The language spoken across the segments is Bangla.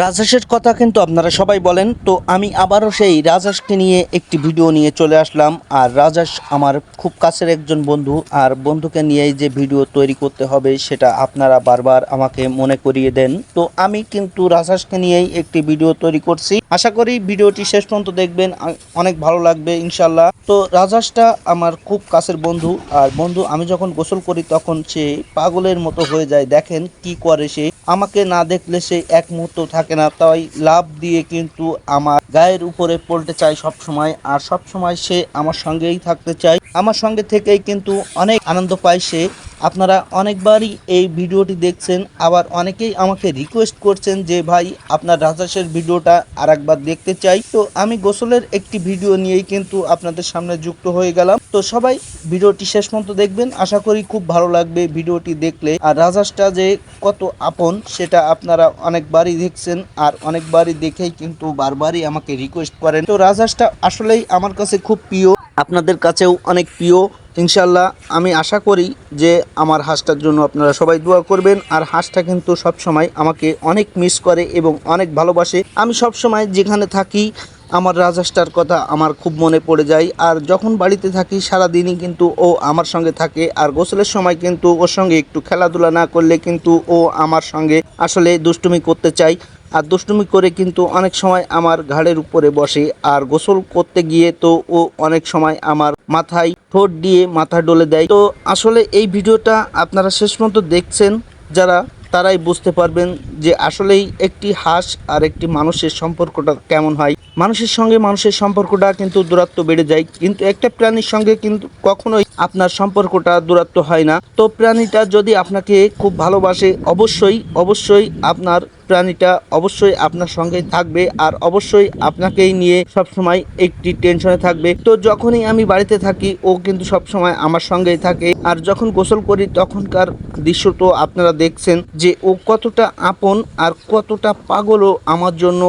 রাজহাঁসের কথা কিন্তু আপনারা সবাই বলেন, তো আমি আবারও সেই রাজহাঁসকে নিয়ে একটি ভিডিও নিয়ে চলে আসলাম। আর রাজহাঁস আমার খুব কাছের একজন বন্ধু, আর বন্ধুকে নিয়েই যে ভিডিও তৈরি করতে হবে সেটা আপনারা বারবার আমাকে মনে করিয়ে দেন। তো আমি কিন্তু রাজহাঁসকে নিয়েই একটি ভিডিও তৈরি করছি। আশা করি ভিডিওটি শেষ পর্যন্ত দেখবেন অনেক ভালো লাগবে ইনশাল্লাহ তো রাজহাঁসটা আমার খুব কাছের বন্ধু, আর বন্ধু আমি যখন গোসল করি তখন সে পাগলের মতো হয়ে যায়। দেখেন কি করে সে। আমাকে না দেখলে সে এক মুহূর্ত থাকে না তাই লাভ দিয়ে কিন্তু আমার গায়ের উপরে পড়তে চাই সব সময় আর সব সময় সে আমার সঙ্গেই থাকতে চায়। আমার সঙ্গে থেকেই কিন্তু অনেক আনন্দ পায় সে। আপনারা অনেকবারই এই ভিডিওটি দেখছেন, আবার অনেকেই আমাকে রিকোয়েস্ট করছেন যে, ভাই, আপনার রাজাসের ভিডিওটা আর একবার দেখতে চাই। তো আমি গোসলের একটি ভিডিও নিয়েই কিন্তু আপনাদের সামনে যুক্ত হয়ে গেলাম। তো সবাই ভিডিওটি শেষ পর্যন্ত দেখবেন। আশা করি খুব ভালো লাগবে ভিডিওটি দেখলে। আর রাজাসটা যে কত আপন, সেটা আপনারা অনেকবারই দেখছেন, আর অনেকবারই দেখেই কিন্তু বারবারই আমাকে রিকোয়েস্ট করেন। তো রাজহাঁসটা আসলেই আমার কাছে খুব প্রিয়। আপনাদের কাছেও অনেক প্রিয়। ইনশাল্লাহ আমি আশা করি যে আমার হাঁসটার জন্য আপনারা সবাই দোয়া করবেন। আর হাঁসটা কিন্তু সব সময় আমাকে অনেক মিস করে এবং অনেক ভালোবাসে। আমি সব সময় যেখানে থাকি, আমার রাজহাঁসটার কথা আমার খুব মনে পড়ে যায়। আর যখন বাড়িতে থাকি, সারাদিনই কিন্তু ও আমার সঙ্গে থাকে। আর গোসলের সময় কিন্তু ওর সঙ্গে একটু খেলাধুলা না করলে কিন্তু ও আমার সঙ্গে আসলে দুষ্টুমি করতে চাই আর দুষ্টুমি করে কিন্তু অনেক সময় আমার ঘাড়ের উপরে বসে। আর গোসল করতে গিয়ে তো ও অনেক সময় আমার মাথায় ঠোঁট দিয়ে মাথা ডলে দেয়। তো আসলে এই ভিডিওটা আপনারা শেষ পর্যন্ত দেখছেন। যারা, তারাই বুঝতে পারবেন যে আসলেই একটি হাঁস আর একটি মানুষের সম্পর্কটা কেমন হয়। মানুষের সঙ্গে মানুষের সম্পর্কটা কিন্তু দূরত্ব বেড়ে যায়। কিন্তু একটা প্রাণীর সঙ্গে কিন্তু কখনোই আপনার সম্পর্কটা দূরত্ব হয় না। তো প্রাণীটা যদি আপনাকে খুব ভালোবাসে, অবশ্যই অবশ্যই আপনার প্রাণীটা অবশ্যই আপনার সঙ্গে থাকবে আর অবশ্যই আপনাকেই নিয়ে সবসময় একটি টেনশনে থাকবে। তো যখনই আমি বাড়িতে থাকি, ও কিন্তু সবসময় আমার সঙ্গেই থাকে। আর যখন গোসল করি, তখনকার দৃশ্য তো আপনারা দেখছেন যে ও কতটা আপন আর কতটা পাগলও আমার জন্য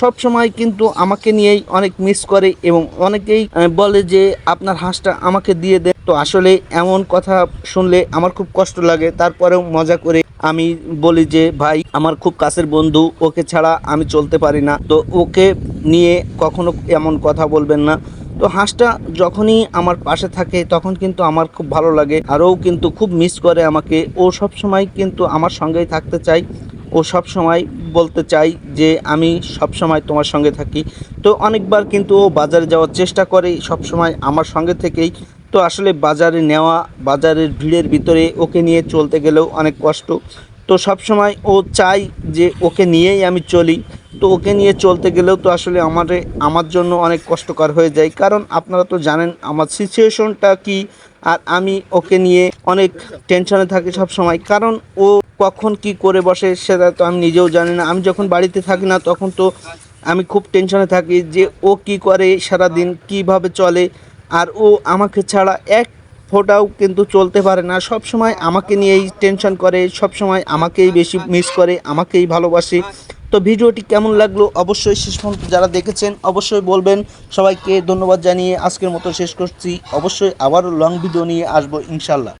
সব সময় কিন্তু আমাকে নিয়েই অনেক মিস করে এবং অনেকেই বলে যে আপনার হাঁসটা আমাকে দিয়ে দেন। তো আসলে এমন কথা শুনলে আমার খুব কষ্ট লাগে। তারপরেও মজা করে আমি বলি যে, ভাই, আমার খুব কাছের বন্ধু, ওকে ছাড়া আমি চলতে পারি না। তো ওকে নিয়ে কখনো এমন কথা বলবেন না। তো হাঁসটা যখনই আমার পাশে থাকে, তখন কিন্তু আমার খুব ভালো লাগে। আর ও কিন্তু খুব মিস করে আমাকে। ও সব সময় কিন্তু আমার সঙ্গেই থাকতে চাই ও সব সময় বলতে চাই যে আমি সব সময় তোমার সঙ্গে থাকি। তো অনেকবার কিন্তু ও বাজারে যাওয়ার চেষ্টা করে সব সময় আমার সঙ্গে থেকেই। তো আসলে বাজারে নেওয়া, বাজারের ভিড়ের ভিতরে ওকে নিয়ে চলতে গেলেও অনেক কষ্ট। তো সব সময় ও চাই যে ওকে নিয়েই আমি চলি। তো ওকে নিয়ে চলতে গেলেও তো আসলে আমার আমার জন্য অনেক কষ্টকর হয়ে যায়। কারণ আপনারা তো জানেন, আমার সিচুয়েশনটা কি, আর আমি ওকে নিয়ে অনেক টেনশনে থাকি সব সময় কারণ ও কখন কি করে বসে সেটা তো আমি নিজেও জানি না। আমি যখন বাড়িতে থাকি না, তখন তো আমি খুব টেনশনে থাকি যে ও কি করে সারাদিন, কীভাবে চলে। আর ও আমাকে ছাড়া এক ফোটাও কিন্তু চলতে পারে না। সব সময় আমাকে নিয়েই টেনশন করে সব সময় আমাকেই বেশি মিস করে, আমাকেই ভালোবাসে। তো ভিডিওটি কেমন লাগল অবশ্যই শেষ পর্যন্ত যারা দেখেছেন অবশ্যই বলবেন। সবাইকে ধন্যবাদ জানিয়ে আজকের মতো শেষ করছি। অবশ্যই আবারও লং ভিডিও নিয়ে আসব ইনশাল্লাহ